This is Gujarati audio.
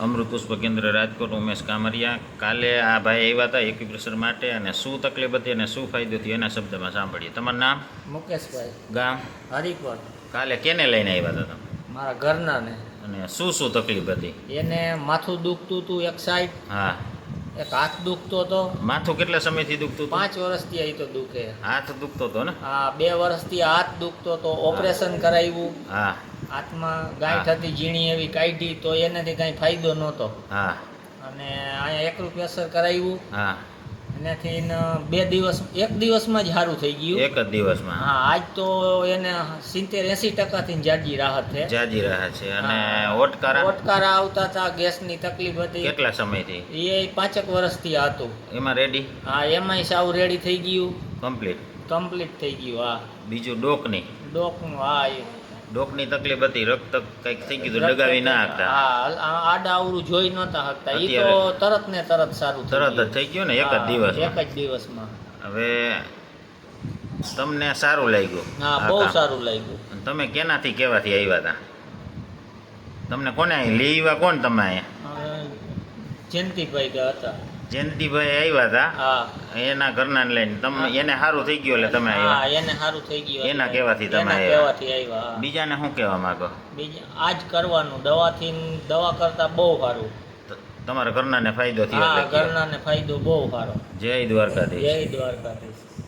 અમૃત પુષ્પ કેન્દ્ર રાજકોટ ઉમેશ કામરિયા. કાલે આ ભાઈ આવ્યા હતા એક્યુપ્રેશર માટે અને શું તકલીફ હતી અને શું ફાયદો થયો એના શબ્દમાં સાંભળીએ. તમારું નામ? મુકેશભાઈ. ગામ? હરિપર કાલે કેને લઈને આવ્યા હતા તમે? મારા ઘરનાને. અને શું શું તકલીફ હતી? એને માથું દુખતું હતું એક સાઈડ. હા. એક હાથ દુખતો હતો. માથું કેટલા સમયથી દુખતું હતું? પાંચ વર્ષથી અહીં તો દુખે. હાથ દુખતો હતો ને? આ બે વર્ષથી હાથ દુખતો હતો. ઓપરેશન કરાવ્યું. હા. હાથમાં ગાંઠ થતી હતી ઝીણી એવી કાઢી તો એનાથી કાંઈ ફાયદો નહોતો. હા. અને અહીંયા એકરું અસર કરાવ્યું હા. એનાથી બે દિવસ એક દિવસમાં જ સારું થઈ ગયું. એક જ દિવસમાં. હા આજ તો એને સિત્તેર એંસી ટકાથી જાજી રાહત છે. જાજી રાહત છે. અને. ઓટકારા? ઓટકારા આવતા હતા ગેસની તકલીફ હતી. કેટલા સમયથી? એ પાંચેક વર્ષથી હતું. એમાં રેડી હા એમાંય સાવ રેડી થઈ ગયું. કમ્પ્લીટ કમ્પ્લીટ થઈ ગયું હા. બીજું ડોકની? ડોકનું હા એ. ડોકની તકલીફ હતી રક્ત કંઈક થઈ ગયું ડગાવી ના હતા. હા આડા આવડું જોઈ નતા હતા એ તો તરત ને તરત સારું તરત જ થઈ ગયું ને એક જ દિવસ એક જ દિવસમાં. હવે તમને સારું લાગ્યું. હા બહુ સારું લાગ્યું. તમે કેનાથી કેવાથી આવ્યા હતા? તમને કોને લઈ આવ્યા કોણ તમે જયંતિભાઈ ગયા હતા. જયંતિભાઈ આવ્યા હતા. એના ઘરના લઈને. તમે એને સારું થઈ ગયું એટલે તમે આવ્યા. એને સારું થઈ ગયું એના કહેવાથી તમે કહેવાથી આવ્યા બીજાને શું કહેવા માંગો? બીજા આ જ કરવાનું. દવાથી દવા કરતા બહુ સારું. તમારા ઘરનાને ફાયદો થયો ઘરનાને ફાયદો બહુ સારો. જય દ્વારકાધીશ. જય દ્વારકાધીશ.